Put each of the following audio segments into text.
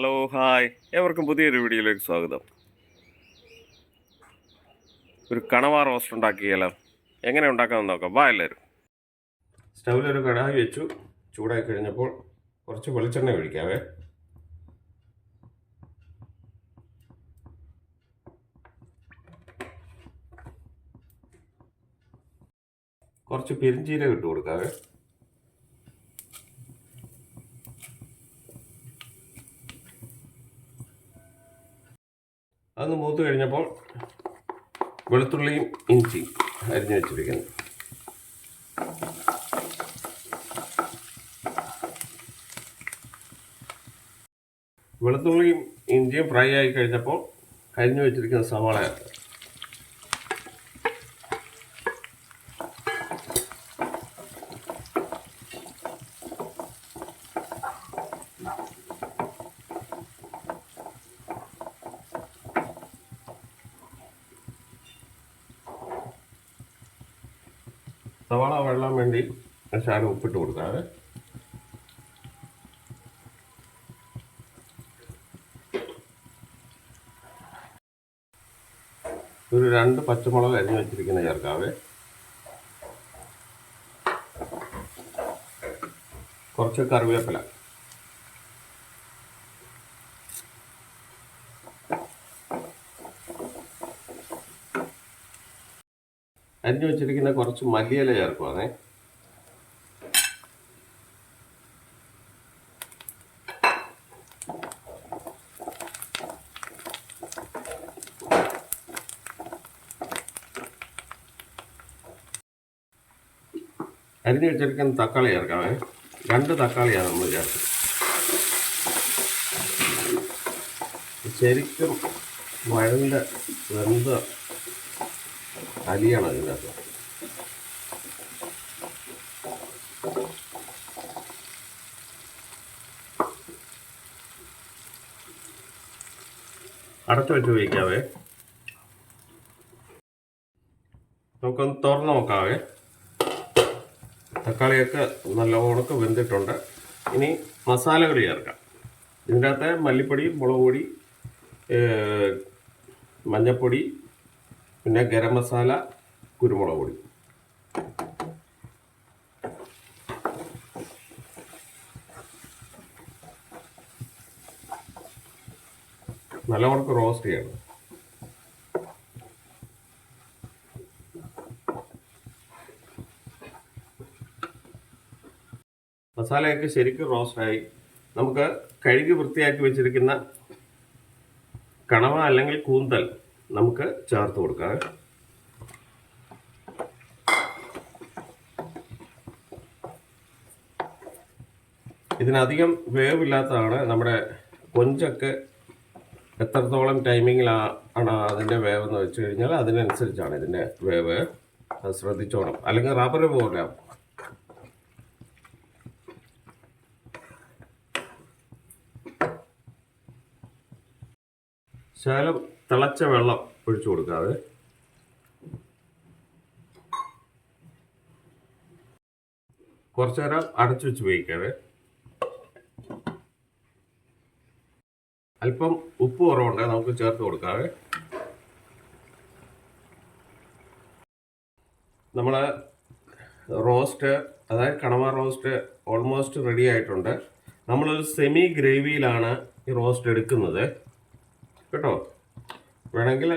Hello hi ഏവർക്കും പുതിയൊരു വീഡിയോയിലേക്ക് സ്വാഗതം. ഒരു കണവ റോസ്റ്റ് ഉണ്ടാക്കിയാലോ? എങ്ങനെ ഉണ്ടാക്കാമെന്ന് നോക്കാം. വാ എല്ലാവരും. സ്റ്റൗവിലൊരു കടായി വെച്ചു. ചൂടായി കഴിഞ്ഞപ്പോൾ കുറച്ച് വെളിച്ചെണ്ണ ഒഴിക്കാവേ. കുറച്ച് പെരിഞ്ചീരകം ഇട്ട് കൊടുക്കാവേ. അതൊന്ന് മൂത്ത് കഴിഞ്ഞപ്പോൾ വെളുത്തുള്ളിയും ഇഞ്ചി അരിഞ്ഞു വെച്ചിരിക്കുന്നു. വെളുത്തുള്ളിയും ഇഞ്ചിയും ഫ്രൈ ആയി കഴിഞ്ഞപ്പോൾ അരിഞ്ഞു വെച്ചിരിക്കുന്ന സവാള സവാള വെള്ളം വേണ്ടി ശാലം ഉപ്പിട്ട് കൊടുക്കാതെ ഒരു രണ്ട് പച്ചമുളക് അരിഞ്ഞു വെച്ചിരിക്കുന്ന ചേർക്കാവേ. കുറച്ച് കറിവേപ്പില. അരിഞ്ഞു വെച്ചിരിക്കുന്ന കുറച്ച് മല്ലിയില ചേർക്കുവാണേ. അരിഞ്ഞു വെച്ചിരിക്കുന്ന തക്കാളി ചേർക്കാമേ രണ്ട് തക്കാളിയാണ് നമ്മൾ ചേർക്കുന്നത് ശരിക്കും വഴണ്ട് വെന്ത അലിയാണ് അതിനകത്ത്. അടച്ചു വെച്ച് ഉപയോഗിക്കാവേ നമുക്കൊന്ന് തുറന്ന് നോക്കാവേ. തക്കാളിയൊക്കെ നല്ല ഉണക്ക് വെന്തിട്ടുണ്ട്. ഇനി മസാലകൾ ചേർക്കാം. ഇതിന്റെ അകത്ത് മല്ലിപ്പൊടി മുളക് പൊടി മഞ്ഞൾപ്പൊടി പിന്നെ ഗരം മസാല കുരുമുളക് പൊടി. നല്ലവണ്ണം റോസ്റ്റ് ചെയ്യണം. മസാലയൊക്കെ ശരിക്കും റോസ്റ്റായി നമുക്ക് കഴുകി വൃത്തിയാക്കി വെച്ചിരിക്കുന്ന കണവ അല്ലെങ്കിൽ കൂന്തൽ നമുക്ക് ചേർത്ത് കൊടുക്കാം. ഇതിനധികം വേവില്ലാത്തതാണ് നമ്മുടെ കൊഞ്ചൊക്കെ എത്രത്തോളം ടൈമിങ്ങിലാണ് അതിന്റെ വേവ് എന്ന് വെച്ച് കഴിഞ്ഞാൽ അതിനനുസരിച്ചാണ് ഇതിന്റെ വേവ്. ശ്രദ്ധിച്ചോണം. അല്ലെങ്കിൽ റബ്ബർ പോലെ ശകലം തിളച്ച വെള്ളം ഒഴിച്ചു കൊടുക്കാതെ കുറച്ചു നേരം അടച്ചു വെച്ച് വേവിക്കാതെ അല്പം ഉപ്പ് കുറവുണ്ട് നമുക്ക് ചേർത്ത് കൊടുക്കാതെ നമ്മൾ റോസ്റ്റ് അതായത് കണവ റോസ്റ്റ് ഓൾമോസ്റ്റ് റെഡി ആയിട്ടുണ്ട്. നമ്മളൊരു സെമി ഗ്രേവിയിലാണ് ഈ റോസ്റ്റ് എടുക്കുന്നത്. കേട്ടോ? വേണമെങ്കിൽ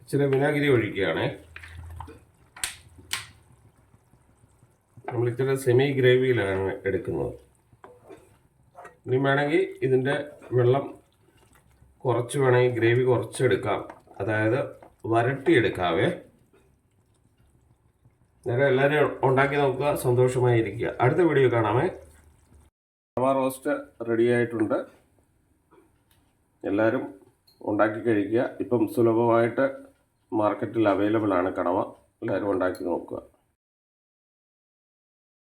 ഇച്ചിരി വിനാഗിരി ഒഴിക്കുകയാണേ. നമ്മൾ ഇച്ചിരി സെമി ഗ്രേവിയിലാണ് എടുക്കുന്നത്. ഇനി വേണമെങ്കിൽ ഇതിന്റെ വെള്ളം കുറച്ച് വേണമെങ്കിൽ ഗ്രേവി കുറച്ചെടുക്കാം അതായത് വരട്ടിയെടുക്കാവേ നേരെ എല്ലാവരും ഉണ്ടാക്കി നോക്കുക സന്തോഷമായി ഇരിക്കുക അടുത്ത വീഡിയോ കാണാമേ. റവ റോസ്റ്റ് റെഡി ആയിട്ടുണ്ട്. എല്ലാവരും ഉണ്ടാക്കി കഴിക്കുക. ഇപ്പം സുലഭമായിട്ട് മാർക്കറ്റിൽ അവൈലബിൾ ആണ് കടവ എല്ലാവരും ഉണ്ടാക്കി നോക്കുക.